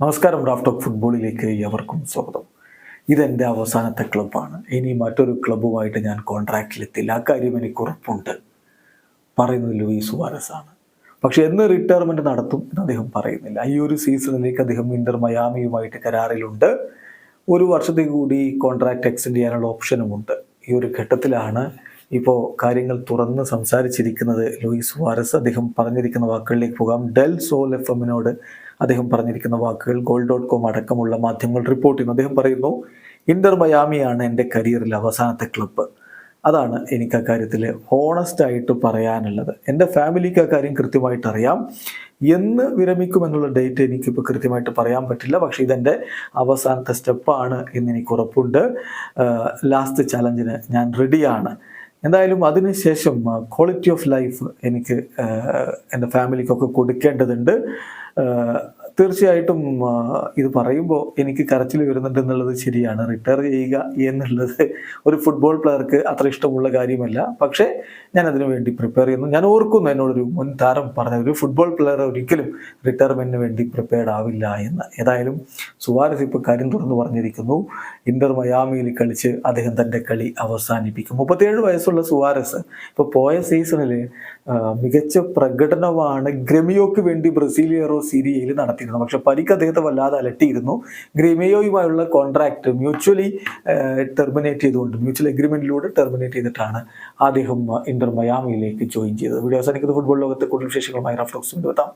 നമസ്കാരം Raf talk ഫുട്ബോളിലേക്ക് എവർക്കും സ്വാഗതം. ഇതെന്റെ അവസാനത്തെ ക്ലബ്ബാണ്. ഇനി മറ്റൊരു ക്ലബ്ബുമായിട്ട് ഞാൻ കോൺട്രാക്റ്റിലെത്തില്ല അക്കാര്യം എനിക്ക് ഉറപ്പുണ്ട്. പറയുന്നത് ലൂയിസ് സുവാരസ് ആണ് പക്ഷെ എന്ന് റിട്ടയർമെന്റ് നടത്തും എന്ന് അദ്ദേഹം പറയുന്നില്ല. ഈ ഒരു സീസണിലേക്ക് അദ്ദേഹം ഇന്റർ മയാമിയുമായിട്ട് കരാറിലുണ്ട്. ഒരു വർഷത്തേക്ക് കൂടി കോൺട്രാക്ട് എക്സ്റ്റെൻഡ് ചെയ്യാനുള്ള ഓപ്ഷനുമുണ്ട് ഈ ഒരു ഘട്ടത്തിലാണ് ഇപ്പോൾ കാര്യങ്ങൾ തുറന്ന് സംസാരിച്ചിരിക്കുന്നത് ലൂയിസ് സുവാരസ്. അദ്ദേഹം പറഞ്ഞിരിക്കുന്ന വാക്കുകളിലേക്ക് പോകാം. ഡെൽ സോൽ എഫ് എമ്മിനോട് അദ്ദേഹം പറഞ്ഞിരിക്കുന്ന വാക്കുകൾ ഗോൾ ഡോട്ട് കോം അടക്കമുള്ള മാധ്യമങ്ങൾ റിപ്പോർട്ട് ചെയ്യുന്നു. അദ്ദേഹം പറയുന്നു ഇന്റർ മയാമിയാണ് എന്റെ കരിയറിലെ അവസാനത്തെ ക്ലബ്ബ് അതാണ് എനിക്ക് അക്കാര്യത്തിൽ ഹോണസ്റ്റ് ആയിട്ട് പറയാനുള്ളത്. എന്റെ ഫാമിലിക്ക് ആ കാര്യം കൃത്യമായിട്ട് അറിയാം. എന്ന് വിരമിക്കുമെന്നുള്ള ഡേറ്റ് എനിക്കിപ്പോൾ കൃത്യമായിട്ട് പറയാൻ പറ്റില്ല. പക്ഷേ ഇതെന്റെ അവസാനത്തെ സ്റ്റെപ്പാണ് എന്ന് എനിക്ക് ഉറപ്പുണ്ട്. ലാസ്റ്റ് ചലഞ്ചിന് ഞാൻ റെഡിയാണ് എന്തായാലും അതിനുശേഷം ക്വാളിറ്റി ഓഫ് ലൈഫ് എനിക്ക് എന്റെ ഫാമിലിക്കൊക്കെ കൊടുക്കേണ്ടതുണ്ട്. 呃 തീർച്ചയായിട്ടും ഇത് പറയുമ്പോൾ എനിക്ക് കരച്ചിൽ വരുന്നുണ്ട് എന്നുള്ളത് ശരിയാണ്. റിട്ടയർ ചെയ്യുക എന്നുള്ളത് ഒരു ഫുട്ബോൾ പ്ലെയർക്ക് അത്ര ഇഷ്ടമുള്ള കാര്യമല്ല. പക്ഷേ ഞാൻ അതിനു വേണ്ടി പ്രിപ്പയർ ചെയ്യുന്നു. ഞാൻ ഓർക്കുന്നു എന്നോടൊരു മുൻ താരം പറഞ്ഞ ഒരു ഫുട്ബോൾ പ്ലെയർ ഒരിക്കലും റിട്ടയർമെന്റിന് വേണ്ടി പ്രിപ്പയർഡ് ആവില്ല എന്ന്. ഏതായാലും സുവാരസ് ഇപ്പോൾ കാര്യം തുറന്നു പറഞ്ഞിരിക്കുന്നു. ഇന്റർ മയാമിയിൽ കളിച്ച് അദ്ദേഹം തന്റെ കളി അവസാനിപ്പിക്കും. മുപ്പത്തിയേഴ് വയസ്സുള്ള സുവാരസ് ഇപ്പോൾ പോയ സീസണിൽ മികച്ച പ്രകടനമാണ് ഗ്രമിയോക്ക് വേണ്ടി ബ്രസീലിയറോ സീരിയയിൽ നടത്തിയിരുന്നത് പക്ഷെ പരിക്ക് അദ്ദേഹത്തെ വല്ലാതെ അലട്ടിയിരുന്നു. ഗ്രിമിയോയുമായുള്ള കോൺട്രാക്ട് മ്യൂച്വലി ടെർമിനേറ്റ് ചെയ്തുകൊണ്ട് മ്യൂച്വൽ എഗ്രിമെന്റിലൂടെ ടെർമിനേറ്റ് ചെയ്തിട്ടാണ് അദ്ദേഹം ഇന്റർ മയാമിയിലേക്ക് ജോയിൻ ചെയ്തത്. വീഡിയോ അവസാനിക്കുന്നത് ഫുട്ബോൾ ലോകത്തെ കൂടുതൽ വിശേഷങ്ങളുമായി റഫ്ലോക്സ് കൊണ്ടുവെത്താം